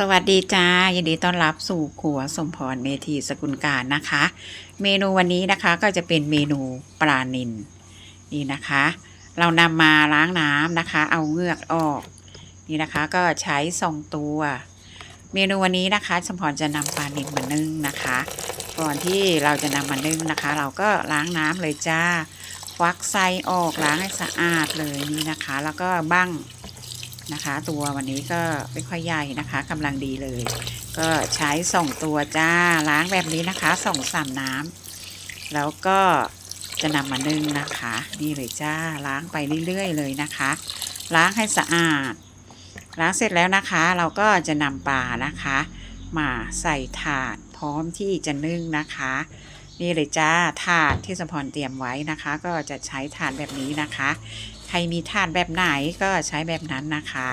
สวัสดีจ้ายินดีต้อนรับสู่ครัวสมพรเมธีสกุลการนะคะ เมนูวันนี้นะคะก็จะเป็นเมนูปลานิลนี่นะคะ เรานำมาล้างน้ำนะคะ เอาเงือกออกนี่นะคะก็ใช้สองตัว เมนูวันนี้นะคะ สมพรจะนำปลานิลมานึ่งนะคะ ก่อนที่เราจะนำมานึ่งนะคะ เราก็ล้างน้ำเลยจ้าควักไส้ออกล้างให้สะอาดเลยนี่นะคะ แล้วก็บั้ง นะคะ ตัววันนี้ก็ไม่ค่อยใหญ่นะคะกำลังดีเลย ก็ใช้ส่องตัวจ้าล้างแบบนี้นะคะส่องสามน้ำแล้วก็จะนำมานึ่งนะคะ นี่เลยจ้าล้างไปเรื่อยๆเลยนะคะ ล้างให้สะอาด ล้างเสร็จแล้วนะคะ เราก็จะนำปลานะคะ มาใส่ถาดพร้อมที่จะนึ่งนะคะนี่เลยจ้าถาดที่สมพรเตรียมไว้นะคะ ก็จะใช้ถาดแบบนี้นะคะ ใครมีถาดแบบไหนก็ใช้แบบนั้นนะคะ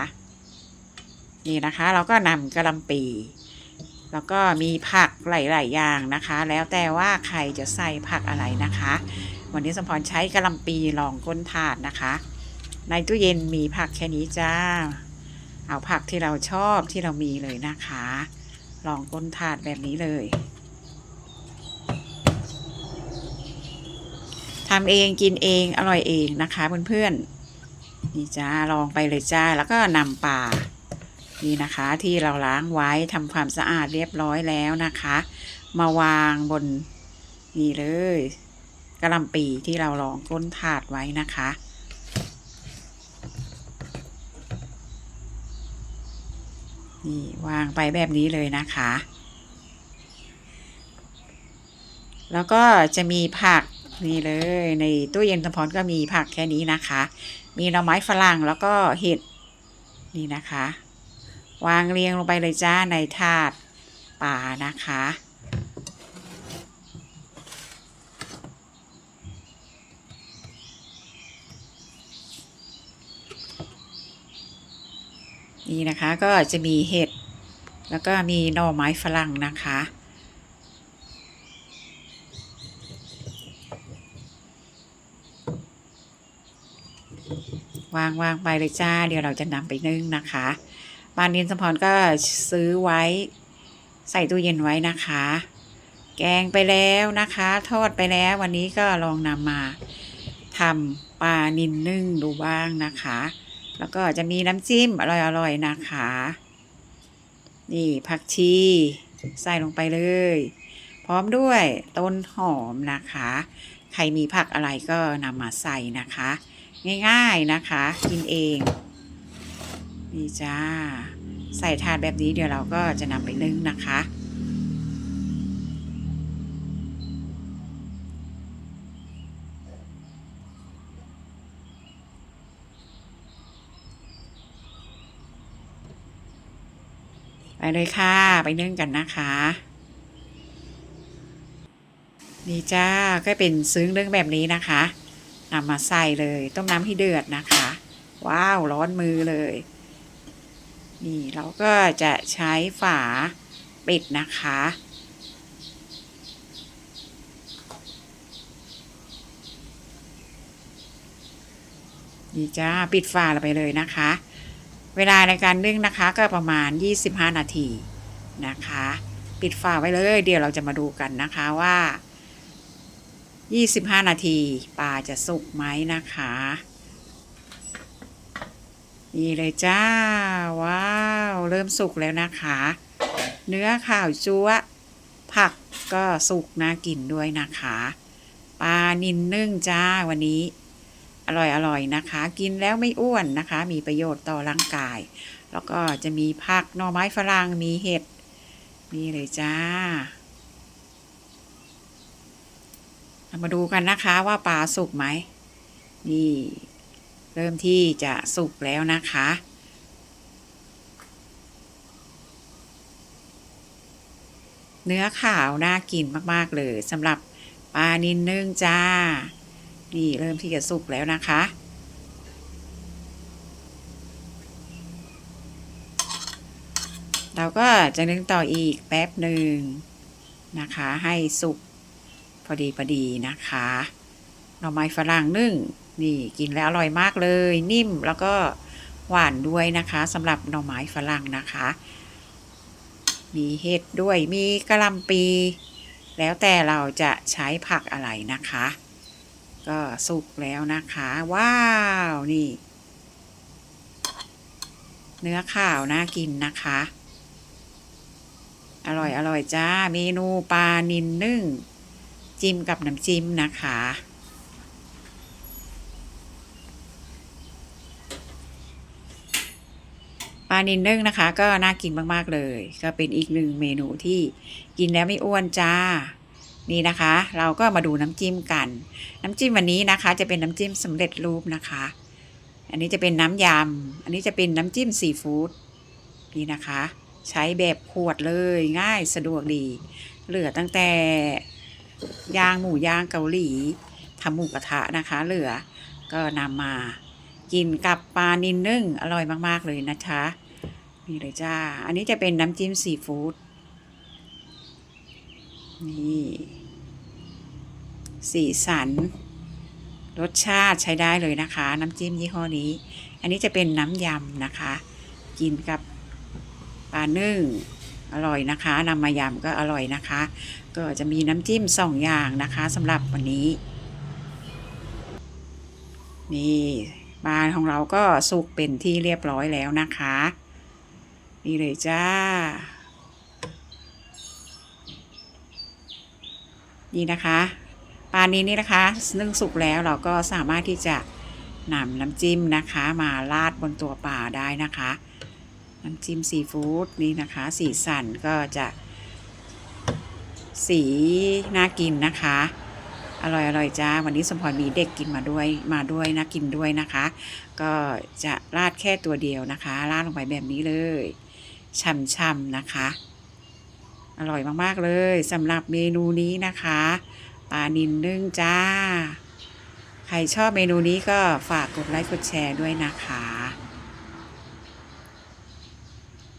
นี่นะคะเราก็นำกระลำปี แล้วก็มีผักหลาย ๆ อย่างนะคะ แล้วแต่ว่าใครจะใส่ผักอะไรนะคะ วันนี้สมพรใช้กระลำปีรองก้นถาดนะคะ ในตู้เย็นมีผักแค่นี้จ้า เอาผักที่เราชอบที่เรามีเลยนะคะรองก้นถาดแบบนี้เลย ทำเองกินเองอร่อยเองนะคะเพื่อนๆนี่จ้าลองไปเลยจ้าแล้วก็นำปลานี่นะคะที่เราล้างไว้ทำความสะอาดเรียบร้อยแล้วนะคะ มาวางบนนี่เลยกระลำปีที่เราลองก้นถาดไว้นะคะนี่วางไปแบบนี้เลยนะคะ แล้วก็จะมีผัก นี่เลยในตู้เย็นสมพรก็มีผักแค่นี้นะคะ มีหน่อไม้ฝรั่งแล้วก็เห็ดนี่นะคะ วางเรียงลงไปเลยจ้าในถาดป่านะคะนี่นะคะก็จะมีเห็ด แล้วก็มีหน่อไม้ฝรั่งนะคะ วางวางไปเลยจ้า เดี๋ยวเราจะนำไปนึ่งนะคะปานดินสมพรก็ซื้อไว้ ใส่ตู้เย็นไว้นะคะ แกงไปแล้วนะคะ ทอดไปแล้ววันนี้ก็ลองนำมาทำปลานินนึ่งดูบ้างนะคะ แล้วก็จะมีน้ำจิ้มอร่อยๆนะคะ นี่ผักชีใส่ลงไปเลย พร้อมด้วยต้นหอมนะคะ ใครมีผักอะไรก็นำมาใส่นะคะ ง่าย ๆนะคะ กินเองนี่จ้า ใส่ถาดแบบนี้เดี๋ยวเราก็จะนำไปนึ่งนะคะไปเลยค่ะ ไปนึ่งกันนะคะ นี่จ้าก็เป็นซึ้งเรื่องแบบนี้นะคะ นำมาใส่เลย ต้มน้ำให้เดือดนะคะ ว้าว ร้อนมือเลย นี่เราก็จะใช้ฝาปิดนะคะ นี่จ้า ปิดฝาไปเลยนะคะ เวลาในการนึ่งนะคะก็ประมาณ 25 นาทีนะคะ ปิดฝาไว้เลย เดี๋ยวเราจะมาดูกันนะคะว่า 25 นาทีปลาจะสุกไหมนะคะ นี่เลยจ้า ว้าว เริ่มสุกแล้วนะคะ เนื้อข่าวจั๊วผักก็สุกน่ากินด้วยนะคะปลานินนึ่งจ้าวันนี้ อร่อยอร่อยนะคะ กินแล้วไม่อ้วนนะคะ มีประโยชน์ต่อร่างกาย แล้วก็จะมีผักหน่อไม้ฝรั่งมีเห็ดนี่เลยจ้า มาดูกันนะคะว่าปลาสุกไหมนี่เริ่มที่จะสุกแล้วนะคะ เนื้อขาวน่ากินมากๆเลยสำหรับปลานินนึ่งจ้า นี่เริ่มที่จะสุกแล้วนะคะเราก็จะนึ่งต่ออีกแป๊บหนึ่งนะคะ ให้สุก พอดีพอดีนะคะหน่อไม้ฝรั่งนึ่งนี่กินแล้วอร่อยมากเลย นิ่มแล้วก็หวานด้วยนะคะสำหรับหน่อไม้ฝรั่งนะคะ มีเห็ดด้วยมีกระลำปี แล้วแต่เราจะใช้ผักอะไรนะคะ ก็สุกแล้วนะคะ ว้าว นี่ เนื้อข่าวน่ากินนะคะ อร่อยอร่อยจ้า เมนูปลานินนึ่ง จิ้มกับน้ำจิ้มนะคะ ปลานินนึ่งนะคะ ก็น่ากินมากๆเลย ก็เป็นอีกหนึ่งเมนูที่กินแล้วไม่อ้วนจ้านี่นะคะ เราก็มาดูน้ำจิ้มกัน น้ำจิ้มวันนี้นะคะ จะเป็นน้ำจิ้มสำเร็จรูปนะคะ อันนี้จะเป็นน้ำยำอันนี้จะเป็นน้ำจิ้มซีฟู้ดนี่นะคะ ใช้แบบขวดเลยง่ายสะดวกดี เหลือตั้งแต่ ย่างหมูย่างเกาหลีทำหมูกระทะนะคะ เหลือก็นำมากินกับปลานินนึ่งอร่อยมาก ๆ เลยนะคะนี่เลยจ้า อันนี้จะเป็นน้ำจิ้มซีฟู้ดนี่ สีสัน รสชาติใช้ได้เลยนะคะ น้ำจิ้มยี่ห้อนี้ อันนี้จะเป็นน้ำยำนะคะ กินกับปลานึ่ง อร่อยนะคะนำมายำก็อร่อยนะคะ ก็จะมีน้ำจิ้มสองอย่างนะคะสำหรับวันนี้ นี่ปลาของเราก็สุกเป็นที่เรียบร้อยแล้วนะคะ นี่เลยจ้า นี่นะคะปลานี้นี่นะคะนึ่งสุกแล้วเราก็สามารถที่จะนำน้ำจิ้มนะคะ มาราดบนตัวปลาได้นะคะ น้ำจิ้มซีฟู้ดนี่นะคะ สีสันก็จะสีน่ากินนะคะ อร่อยอร่อยจ้า วันนี้สมพรมีเด็กกินมาด้วยมาด้วยนะกินด้วยนะคะ ก็จะราดแค่ตัวเดียวนะคะราดลงไปแบบนี้เลยช่ำๆนะคะ อร่อยมากๆเลยสำหรับเมนูนี้นะคะปลานินนึ่งจ้า ใครชอบเมนูนี้ก็ฝากกดไลค์กดแชร์ด้วยนะคะ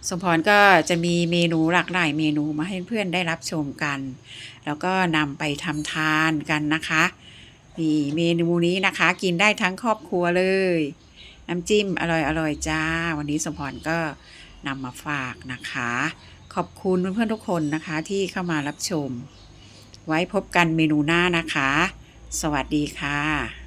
สมพรก็จะมีเมนูหลากหลายเมนูมาให้เพื่อนได้รับชมกัน แล้วก็นำไปทำทานกันนะคะนี่เมนูนี้นะคะ กินได้ทั้งครอบครัวเลย น้ำจิ้มอร่อยอร่อยจ้า วันนี้สมพรก็นำมาฝากนะคะ ขอบคุณเพื่อนๆทุกคนนะคะที่เข้ามารับชม ไว้พบกันเมนูหน้านะคะ สวัสดีค่ะ